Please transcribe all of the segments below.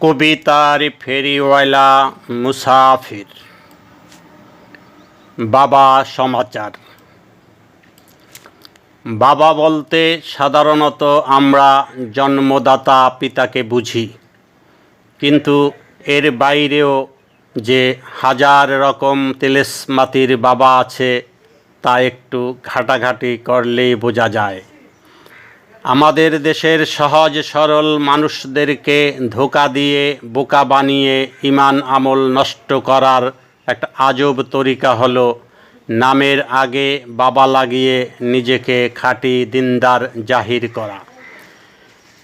কবিতার ফেরিওয়ালা মুসাফির। বাবা সমাচার। বাবা বলতে সাধারণত আমরা জন্মদাতা পিতাকে বুঝি, কিন্তু এর বাইরেও যে হাজার রকম তেলেসমাতির বাবা আছে, তা একটু ঘাটাঘাটি করলেই বোঝা যায়। আমাদের দেশের সহজ সরল মানুষদেরকে ধোকা দিয়ে, বোকা বানিয়ে, ইমান আমল নষ্ট করার একটা আজব তরিকা হলো নামের আগে বাবা লাগিয়ে নিজেকে খাঁটি দিনদার জাহির করা।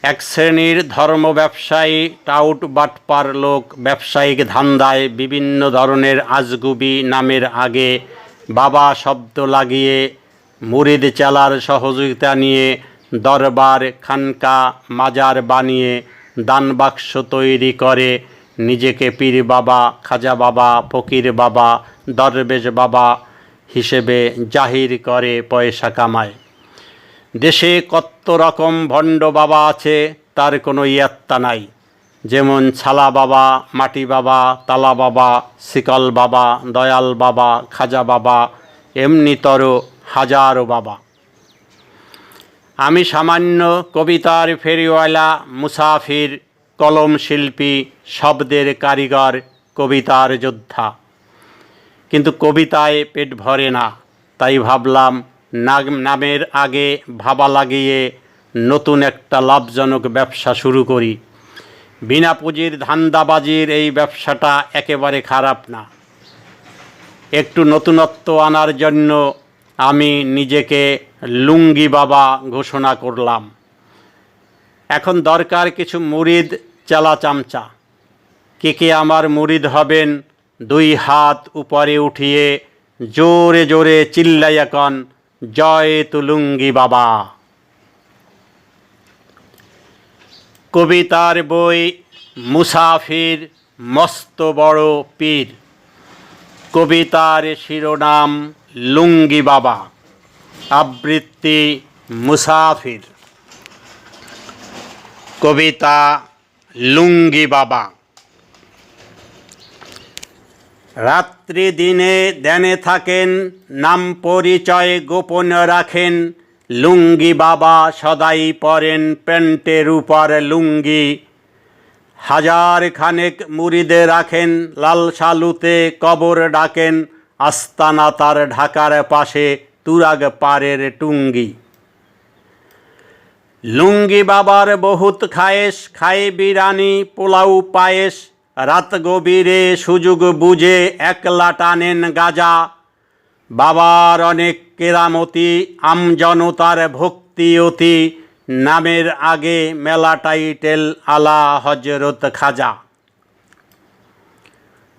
এক শ্রেণির ধর্ম ব্যবসায়ী, টাউট বাটপার লোক, ব্যবসায়িক ধান্দায় বিভিন্ন ধরনের আজগুবি নামের আগে বাবা শব্দ লাগিয়ে, মুরিদ চালার সহযোগিতা নিয়ে দরবার খানকা মাজার বানিয়ে দান বাক্স তৈরি করে নিজেকে পীর বাবা, খাজা বাবা, ফকির বাবা, দরবেশ বাবা হিসেবে জাহির করে পয়সা কামায়। দেশে কত রকম ভণ্ড বাবা আছে, তার কোনো ইয়াত্তা নাই। যেমন ছালা বাবা, মাটি বাবা, তালা বাবা, শিকল বাবা, দয়াল বাবা, খাজা বাবা এমনিতর হাজারো বাবা। আমি সামান্য কবিতার ফেরিওয়ালা, মুসাফির, কলম শিল্পী, শব্দের কারিগর, কবিতার যোদ্ধা। কিন্তু কবিতায় পেট ভরে না, তাই ভাবলাম নামের আগে ভাবা লাগিয়ে নতুন একটা লাভজনক ব্যবসা শুরু করি। বিনা পুঁজির ধান্দাবাজির এই ব্যবসাটা একেবারে খারাপ না। একটু নতুনত্ব আনার জন্য আমি নিজেকে লুঙ্গি বাবা ঘোষণা করলাম। এখন দরকার কিছু মুরিদ চালা চামচা। কে কে আমার মুরিদ হবেন দুই হাত উপরে উঠিয়ে জোরে জোরে চিল্লাই এখন জয় তুলুঙ্গি বাবা। কবিতার বই মুসাফির মস্ত বড় পীর। কবিতার শিরোনাম লুঙ্গি বাবা, আবৃত্তি মুসাফির। কবিতা লুঙ্গি বাবা। রাত্রি দিনে ধ্যানে থাকেন, নাম পরিচয় গোপন রাখেন। লুঙ্গি বাবা সদাই পরেন প্যান্টের উপর লুঙ্গি। হাজার খানেক মুড়িদে রাখেন, লাল সালুতে কবর ডাকেন। আস্তানা তার ঢাকার পাশে তুরাগ পারের টুঙ্গি। লুঙ্গি বাবার বহুত খায়েস খায় বিরানি, পোলাও পায়েস রাত গভীরে সুযোগ বুঝে একলা টানেন গাজা। বাবার অনেক কেরামতি, আমজনতার ভক্তি অতি, নামের আগে মেলা টাইটেল আলা হজরত খাজা।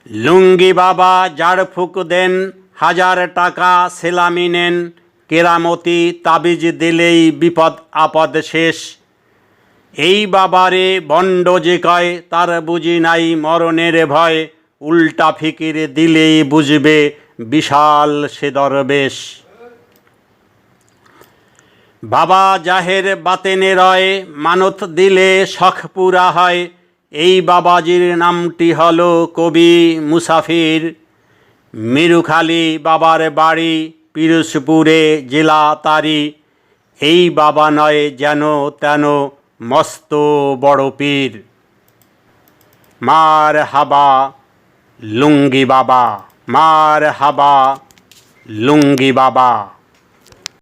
লুঙ্গি বাবা ঝাড়ফুঁক দেন, হাজার টাকা সেলামি নেন, কেরামতি তাবিজ দিলেই বিপদ আপদ শেষ। এই বাবারে বন্ড যে কয়, তার বুঝি নাই মরণের ভয়, উল্টা ফিকির দিলেই বুঝবে বিশাল সে দরবেশ। বাবা জাহের বাতেনে রয়, মানত দিলে শখ পুরা হয় এই বাবাজির নামটি হলো কবি মুসাফির। মিরুখালী বাবার বাড়ি পিরোজপুরে জেলা তারি। এই বাবা নয় যেন তেন মস্ত বড় পীর। মার হাবা লুঙ্গি বাবা, মার হাবা লুঙ্গি বাবা।